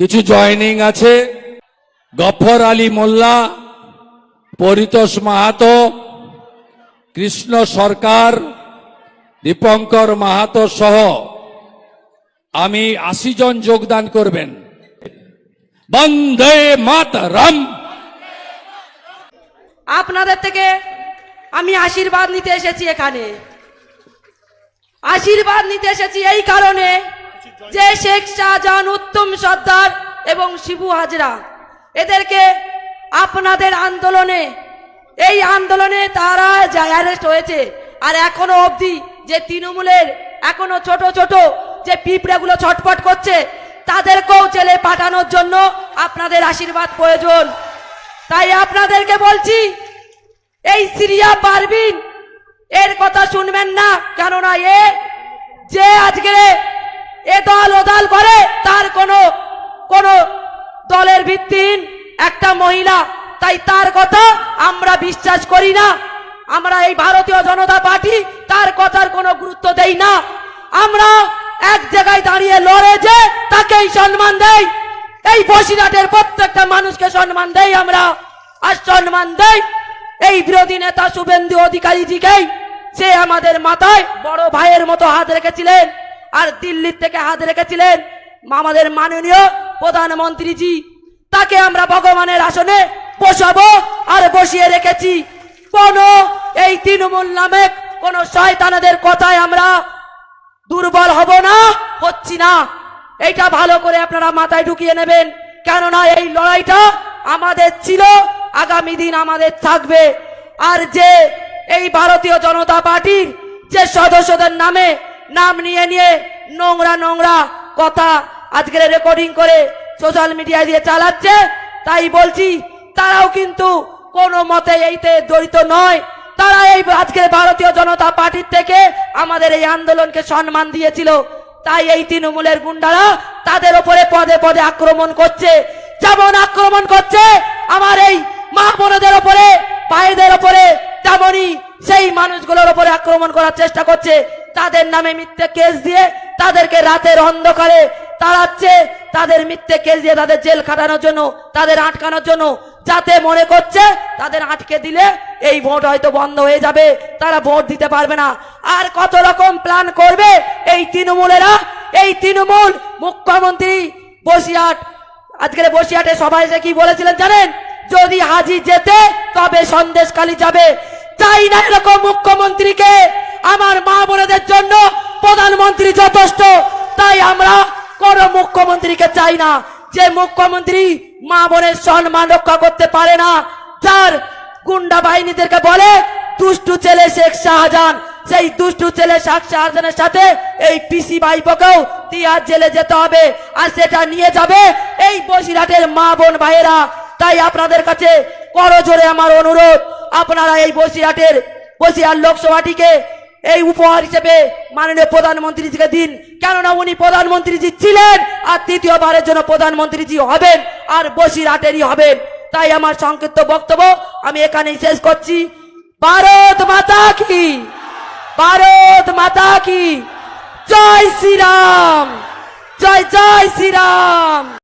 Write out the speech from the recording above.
কিছু জয়নিং আছে। গফর আলী মোল্লা, পরিতোষ মাহাতো, কৃষ্ণ সরকার, দীপঙ্কর মাহাতো সহ আমি আশি জন যোগদান করবেন। বন্দে মাতরম! আপনাদের থেকে আমি আশীর্বাদ নিতে এসেছি এখানে। আশীর্বাদ নিতে এসেছি এই কারণে। যে শেখ শাহজাহান উত্তম সর্দার এবং শিবু হাজরা। এদেরকে আপনাদের আন্দোলনে, এই আন্দোলনে তারা অ্যারেস্ট হয়েছে, আর এখনও অবধি যে তৃণমূলের, এখনও ছোট ছোট যে পিঁপড়েগুলো ছটফট করছে, তাদেরকেও জেলে পাঠানোর জন্য আপনাদের আশীর্বাদ প্রয়োজন। তাই আপনাদেরকে বলছি, এই সিরিয়া পারবিন, এর কথা শুনবেন না, কেননা এ দল করে, তার কোনো কোনো দলের ভিত্তিহীন একটা মহিলা। তাই তার কথা আমরা বিশ্বাস করি না। আমরা এই ভারতীয় জনতা পার্টি, তার কথার কোনো গুরুত্ব দেই না। আমরা এক জায়গায় দাঁড়িয়ে লড়ে যে তাকেই সম্মান দেই। এই বসিরহাটের প্রত্যেকটা মানুষকে সম্মান দেই আমরা। আর সম্মান দেই এই বিরোধী নেতা শুভেন্দু অধিকারীজিকেই। সে আমাদের মাথায় বড় ভাইয়ের মতো হাত রেখেছিলেন। আর দিল্লির থেকে হাত রেখেছিলেন আমাদের মাননীয় প্রধানমন্ত্রীজি। তাকে আমরা ভগবানের আসনে বসাবো আর বসিয়ে রেখেছি। কোন এই তৃণমূল নামে কোন শয়তানাদের কথায় আমরা দুর্বল হব না, হচ্ছি না। এইটা ভালো করে আপনারা মাথায় ঢুকিয়ে নেবেন। কেননা এই লড়াইটা আমাদের ছিল, আগামী দিন আমাদের থাকবে। আর যে এই ভারতীয় জনতা পার্টির যে সদস্যদের নামে নাম নিয়ে নিয়ে নোংরা নোংরা কথা আজকের রেকর্ডিং করে সোশ্যাল মিডিয়ায় দিয়ে চালাচ্ছে। তাই বলছি, তারাও কিন্তু কোনো মতে এইতে জড়িত নয়। তারা এই আজকের ভারতীয় জনতা পার্টির থেকে আমাদের এই আন্দোলনকে সম্মান দিয়েছিল। তাই এই তৃণমূলের গুন্ডারা তাদের উপরে পদে পদে আক্রমণ করছে। যেমন আক্রমণ করছে আমার এই মা বোনদের উপরে, ভাইদের উপরে, তেমনই সেই মানুষগুলোর উপরে আক্রমণ করার চেষ্টা করছে, তাদের নামে মিথ্যে কেস দিয়ে তাদেরকে রাতের অন্ধকারে তাড়াচ্ছে। তাদের মিথ্যে কেস দিয়ে তাদের জেল খাটানোর জন্য, তাদের আটকানোর জন্য যাতে মনে করছে, তাদের আটকে দিলে এই ভোট হয়তো বন্ধ হয়ে যাবে। তারা ভোট দিতে পারবে না। আর কত রকম প্ল্যান করবে এই তৃণমূলেরা? এই তৃণমূল মুখ্যমন্ত্রী বসিরহাট আজকের বসিরহাটে সবাই এসে কি বলেছিলেন জানেন? যদি হাজি যেতে, তবে সন্দেশকালী যাবে। চাই না এরকম মুখ্যমন্ত্রীকে। আমার মা বোনেদের জন্য প্রধানমন্ত্রী যথেষ্ট, তাই আমরা কোন মুখ্যমন্ত্রীকে চাই না। যে মুখ্যমন্ত্রী মা বোনের সম্মান রক্ষা করতে পারে না, যার গুন্ডা বাহিনীদেরকে বলে, দুষ্টু ছেলে শেখ শাহজাহান। সেই দুষ্টু ছেলে শেখ শাহজাহানের সাথে এই পিসি ভাইপোকেও তিয়ার জেলে যেতে হবে, আর সেটা নিয়ে যাবে এই বসিরহাটের মা বোন ভাইয়েরা। তাই আপনাদের কাছে করজোরে আমার অনুরোধ আপনারা এই বসিরহাটের, বসিরহাট লোকসভাটিকে এই উপহার হিসেবে মাননীয় প্রধানমন্ত্রীজিকে দিন। কেননা উনি প্রধানমন্ত্রীজি ছিলেন আর তৃতীয়বারের জন্য প্রধানমন্ত্রীজি হবেন আর বসিরহাটেরই হবেন। তাই আমার সংক্ষিপ্ত বক্তব্য আমি এখানেই শেষ করছি। ভারত মাতা কি? ভারত মাতা কি? জয় শ্রীরাম! জয় জয় শ্রীরাম!